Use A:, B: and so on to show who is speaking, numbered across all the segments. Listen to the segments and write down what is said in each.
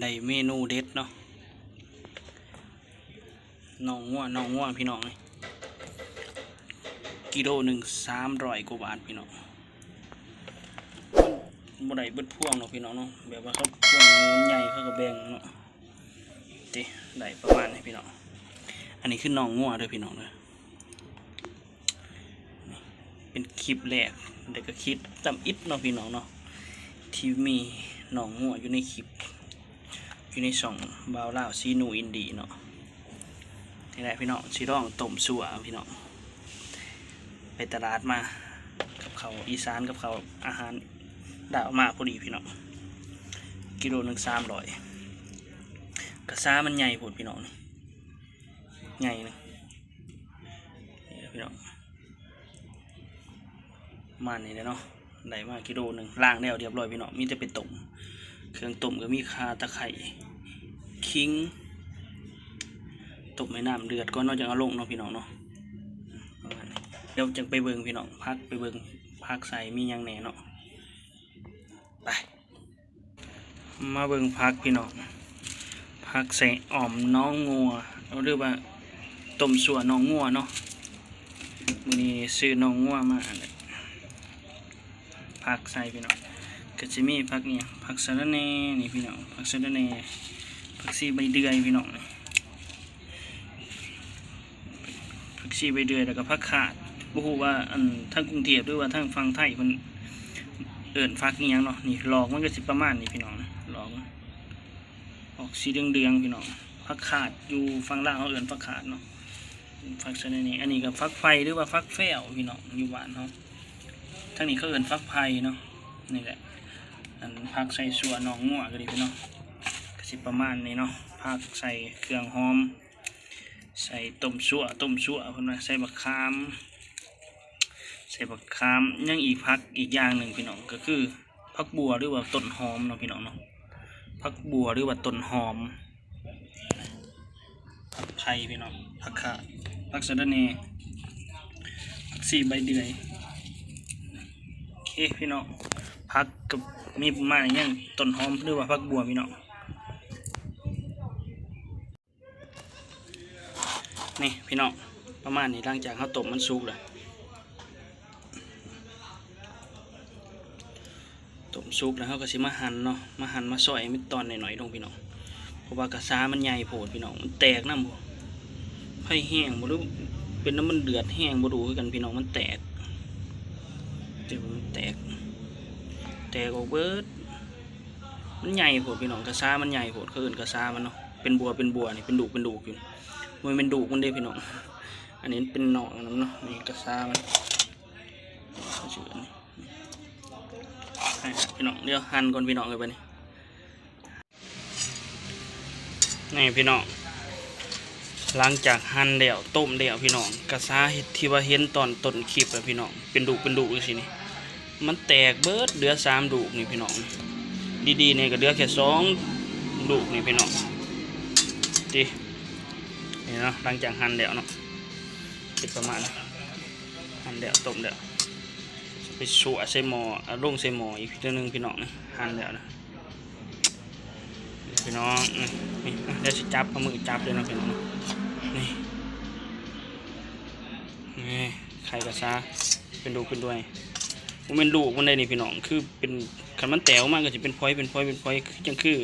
A: ได้เมนูเด็ดเนาะน้องง่วน้องง่วพี่น้องกิโลหนึ่งสามร้อยกว่าบาทพี่น้องบ่ได้เบิดพ่วงเนาะพี่น้องเนาะแบบว่าเขาพ่วงใหญ่เขาก็แบ่งเนาะติได้ประมาณนี้พี่น้องอันนี้คือน้องง่วเด้อพี่น้องเด้อนี่เป็นคลิปแรกเด็กก็คลิปจำอิดเนาะพี่น้องเนาะที่มีน้องง่วอยู่ในคลิป อยู่ในช่องบาวลาซีนูอินดีเนาะนี่แหละพี่น้องชีร้องต้มสัวพี่น้องไปตลาดมากับเขาอีสานกับเขาอาหารดาวมาพอดีพี่น้องกิโลหนึ่งสามร้อยกระซ้ามันใหญ่โผดพี่น้องนี่ใหญ่นะนี่พี่น้องมานี่เลยเนาะได้มากิโลหนึ่งล่างแล้วเรียบร้อยพี่น้องมีแต่ไปต้ม เครื่องต้มก็มีคาตะไคร้คิงต้มให้น้ำเดือดก็นอกจากเอาลงเนาะพี่น้องเนาะเดี๋ยวจังไปเบิงพี่น้องพักไปเบิงพักใส่มียังแหน่เนาะไปมาเบิงพักพี่น้องพักใส่อ่อมน้องงัวเราเรียกว่าต้มสัวน้องงัวเนาะมีซื้อน้องงัวมาเนี่ยพักใส่พี่น้อง ก็จะมีผักเนี่ยผักสะระแหน่นี่พี่น้องผักสะระแหน่ผักชีใบเดือยพี่น้องผักชีใบเดือยแล้วก็ผักขาดบ่ฮู้ว่าอันทางกรุงเทพหรือว่าทางฝั่งไทยเพิ่นเอิ้นผักอีหยังเนาะนี่หลอกมันก็สิประมาณนี้พี่น้องนะหลอกออกสีเหลืองๆพี่น้องผักขาดอยู่ฝั่งล่าวเขาเอิ้นผักขาดเนาะผักสะระแหน่อันนี้ก็ผักไฟหรือว่าผักแฟ้วพี่น้องอยู่บ้านเฮาะทางนี้เขาเอิ้นผักไผ่เนาะนี่แหละ อันพักใส่ส่วนน้องงัวก็ดีพี่เนาะก็สิประมาณนี้เนาะพักใส่เครื่องหอม ใส่ต้มสั่วต้มสั่วเพิ่นว่าใส่บักขาม ใส่บักขามยังอีกพักอีกอย่างหนึ่งพี่น้องก็คือพักบัวหรือว่าต้นหอมเนาะพี่น้องเนาะพักบัวหรือว่าต้นหอมผักไทยพี่น้องผักขาผักสะระแหน่ผักสีใบเดือยโอเคพี่น้อง พักกับมีประมาณอย่างต้นหอมหรือว่าพักบัวพี่น้องนี่พี่น้องประมาณนี้หลังจากเขาต้มมันสุกแล้วต้มสุกแล้วเขาก็สิมาหั่นเนาะมาหั่นมาซอยเป็นตอนหน่อยๆลงพี่น้องเพราะว่ากระซ้ามันใหญ่โผดพี่น้องมันแตกน้ำบ่ไผ่แห้งบ่รือเป็นน้ำมันเดือดแห้งบ่ดูกันพี่น้องมันแตกเดี๋ยวมันแตก แต่ก็เบิดมันใหญ่โผดพี่น้องกระซ่ามันใหญ่โผดเขาอื่นกระซ่ามันเนาะเป็นบัวเป็นบัวนี่เป็นดูกเป็นดูกอยู่มันเป็นดูกมันเด้พี่น้องอันนี้เป็นหนองน้ำเนาะนี่กระซ่ามันเชื่อนนี้ให้พี่น้องเดี๋ยวหั่นก่อนพี่น้องเลยไปนี่นี่พี่น้องหลังจากหั่นแล้วต้มแล้วพี่น้องกระซ่าเฮ็ดที่ว่าเห็นตอนต้นคลิปอะพี่น้องเป็นดูกเป็นดูกอยู่สินี่ มันแตกเบิดเหลือสามลูกนี่พี่น้อง ดีๆเนี่ยก็เหลือแค่สองลูกนี่พี่น้องดีนี่เนาะหลังจากหั่นแล้วเนาะเป็นประมาณหั่นแล้วต้มแล้วไปสวใส่หมอเอาลงใส่หมออีกทีนึงพี่น้องนี่หั่นแล้วนะพี่น้องนี่นี่เดี๋ยวสิจับเอามือจับเลยเนาะพี่น้องนี่นี่ไข่กระซาเป็นดูเป็นด้วย มันเป็นลูกมันได้นี่พี่น้อง คือเป็นขันมันแตวมากก็จะเป็นพอยเป็นพอยเป็นพอยคือจังคือ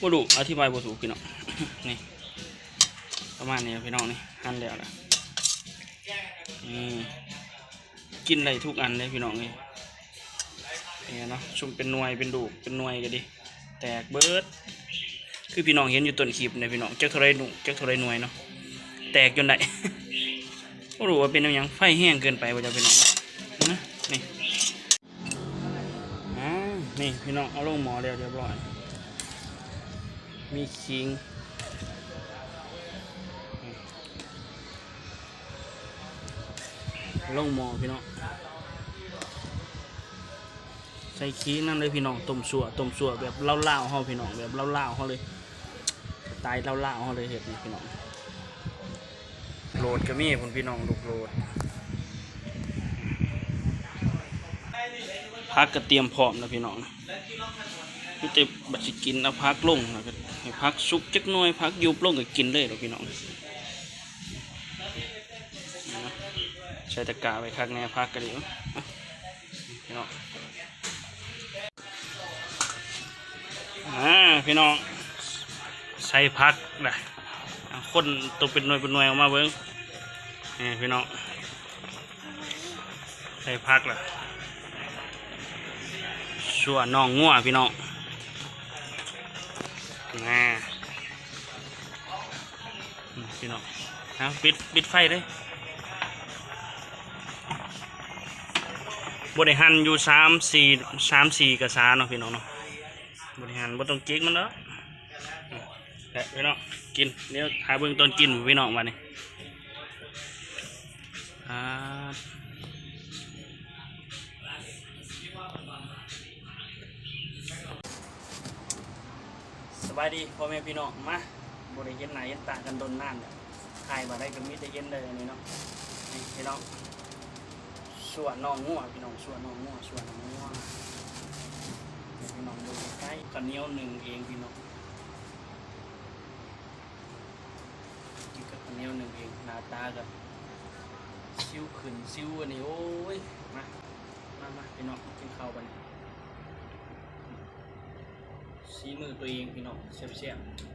A: บ่รู้อธิบายบ่ถูกพี่น้อง นี่ ประมาณนี้พี่น้องนี่หั่นแล้วล่ะนี่กินได้ทุกอันเลยพี่น้องนี่นี่เนาะชุมเป็นหน่วยเป็นดูกเป็นหน่วยก็ดี แตกเบิดคือพี่น้องเห็นอยู่ต้นคลิปเนี่ยพี่น้องจักเท่าไรหนูจักเท่าไรหน่วยเนาะแตกจนได้บ่รู้ว่าเป็นอะไรยังไฟแห้งเกินไปว่าจะเป็นน้อง นี่พี่น้องเอาลงหมอเรียบเรียบร้อย มีคิงลงหมอพี่น้องใส่คิงนั่นเลยพี่น้องต้มสัวต้มสัวแบบเล่าๆเฮาพี่น้องแบบเล่าๆเฮาเลยตายเล่าๆเฮาเลยเห็ดนี่พี่น้องโหลดก็มีพุ่นพี่น้องลูกโหลด พักก็เตรียมพร้อมแล้วพี่น้องมีแต่บัดสิกินเอาพักลงแล้วก็ให้พักสุกจักหน่อยพักยุบลงก็กินเลยเด้อพี่น้องใช้ตะก้าไว้คักแน่พักก็ดีพี่น้องอ่าพี่น้องใส่พักนะคนตัวเป็นหน่วยเป็นหน่วยออกมาเบิ้งนี่พี่น้องใส่พักล่ะ ชั่วน้องงัวพี่น้องน่าพี่น้องเอาปิดปิดไฟเลยบริหันอยู่สามสี่สามสี่กระซาเนาะพี่น้องเนาะบริหันบ่ต้องจิกมันเนาะอืมแหละพี่น้องกินเดี๋ยวหาเบื้องต้นกินพี่น้องมานี่อ่า บายดีพ่อแม่พี่น้องมาบริเย็นหนาเย็นตากันโดนน้ำเนี่ยถ่ายมาได้ก็มีแต่เย็นเลยอันนี้เนาะนี่พี่น้องส่วนน้องงัวพี่น้องส่วนน้องงัวส่วนน้องงัวนี่พี่น้องดูใกล้ๆข้าวเนียวหนึ่งเองพี่น้องกินกับข้าวเนียวหนึ่งเองหน้าตากับซิวขึ้นซิวอันนี้โอ้ยมามามาพี่น้องกินข้าวกัน สีมือตัวเองพี่น้องเสียบๆ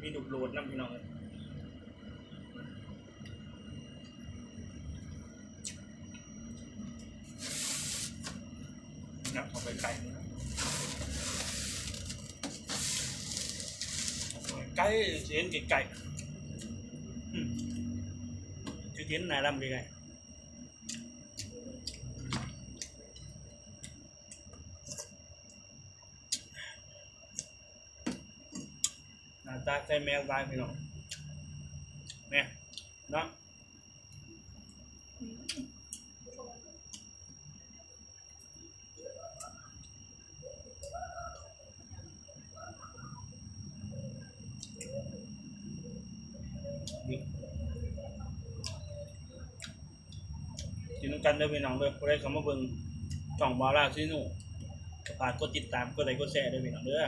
A: มีดุบโหลดน้ำพี่น้องนับเข้าไปไก่นะ เห็นหนาดำดีไงหน้าตาใส่แมวตายพี่น้องแม่เนาะนี่ กินน้ำกันเด้อพี่น้องเด้อผู้ใดเข้ามาเบิ่งช่องบาร่าซิโน่ก็ฝากกดติดตามกดไลค์กดแชร์เด้อพี่น้องเด้อ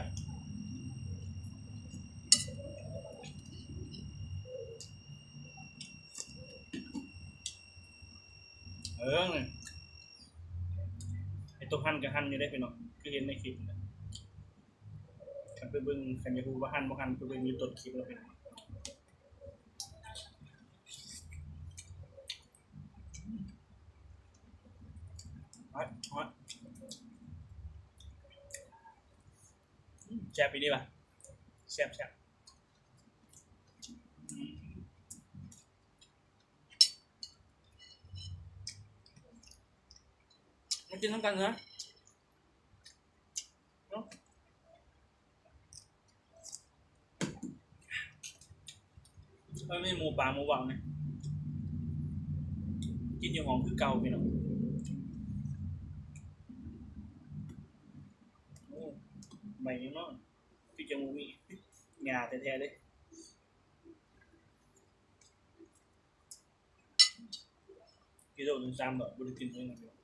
A: เออนี่ไอตัวหันกับหันนี่ได้ไปเนาะคือเห็นในคลิปนะคันไปเบิ่งคันอยากรู้ว่าหันบ่หันไปเบิ่งอยู่ต้นคลิปแล้วเป็นฮอตฮอตอืมแซ่บไปดีป่ะแซ่บแซ่บอืมมากินน้ำกันนะเอ้ยไม่หมูป่าหมูหวังเนี่ยกินยังหอมคือเก่าพี่น้องโอ้ใหม่ยังเนาะพี่จะมูมีหยาแท้ๆเนาม ดอกบริกินเลยนะพี่น้อง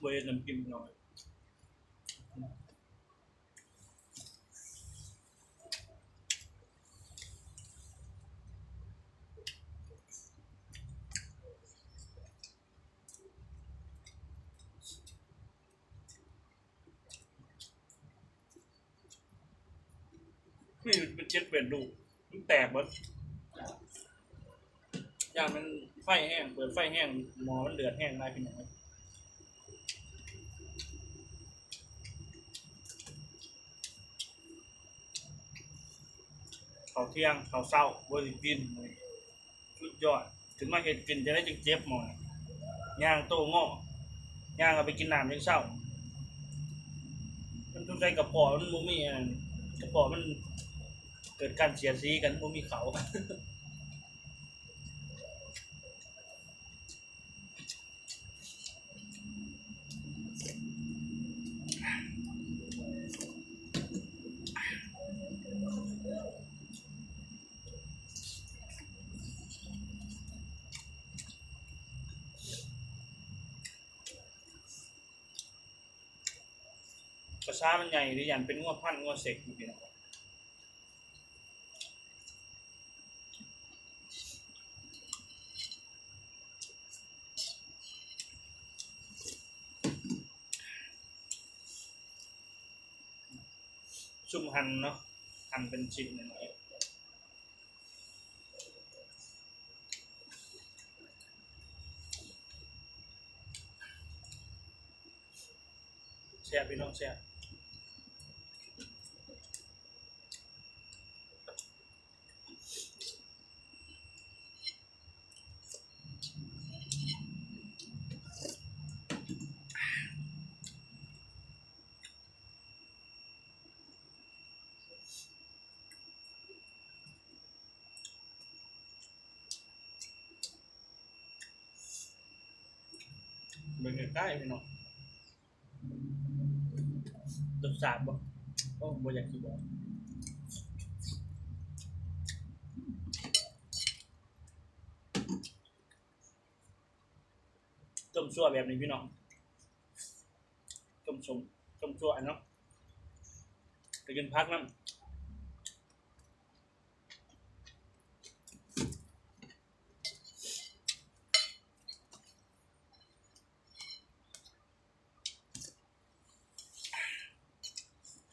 A: เวย นี่เป็นเช็ดเป็นดู มันแตกหมดอย่างมันไฟแห้ง เปิดไฟแห้ง หมอมันเดือดแห้งได้พี่น้องเขาเที่ยงเขาเศร้าบริกินชุดยอด ถึงมาเห็ดกินจะได้จึงเจ็บหมอนย่างโตง้อย่างเอาไปกินน้ำยังเศร้า มันต้องใช้กระเพาะมันมุมีอันบ่มัน กิดการเสียสีกันบ่มีเขากระซ้ามันใหญ่ดิยันเป็นงัวพันธ์งัวเสกอยู่พี่น้อง ชุ่มหั่นเนาะหั่นเป็นชิ้นหน่อยแซ่บพี่น้องแซ่บ เบิ่งใกล้ๆพี่น้องรสชาติบ่โอ้บ่อยากสิบอกต้มซั่วแบบนี้พี่น้องต้มสมต้มซั่วอันเนาะไปกินพักน้ำ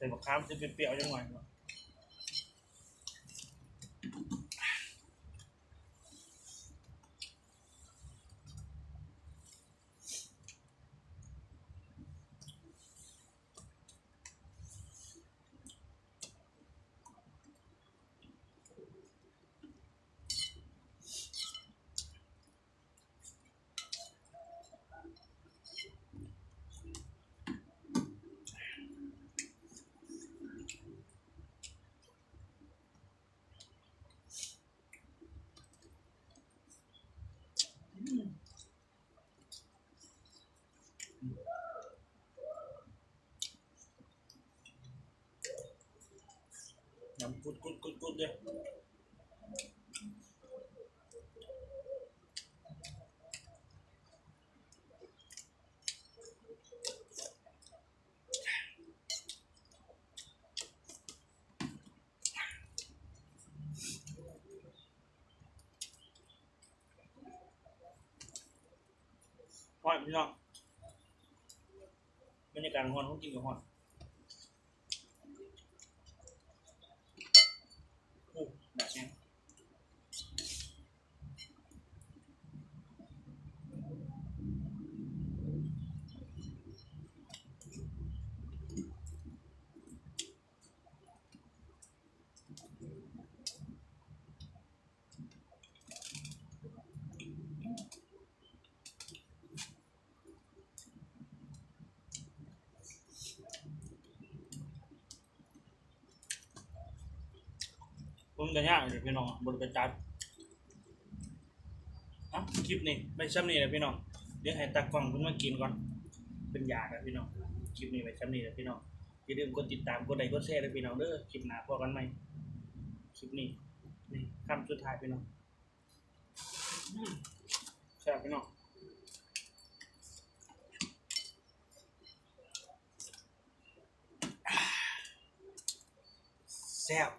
A: ใส่มะขามจะเปรี้ยวๆจังหน่อยเนาะ ยำกุดกุดกุดกุดเลยฮอดพี่น้องบรรยากาศฮอนเขากินกับฮอนโอ้แบบนี้ ผมกันยากเลยพี่น้องบนกระจัดอะคลิปนี้ไม่ซ้ำนี่เลยพี่น้อง เดี๋ยวให้ตักกล้องเพิ่นมากินก่อน เป็นยาแล้วพี่น้อง คลิปนี้ไว้ซ้ำนี่เลยพี่น้อง อย่าลืมกดติดตาม กดไลค์ กดแชร์เลยพี่น้องเด้อ คลิปหน้าพอกันไหมคลิปนี้ นี่คำสุดท้ายพี่น้องแซ่บพี่น้องแซ่บ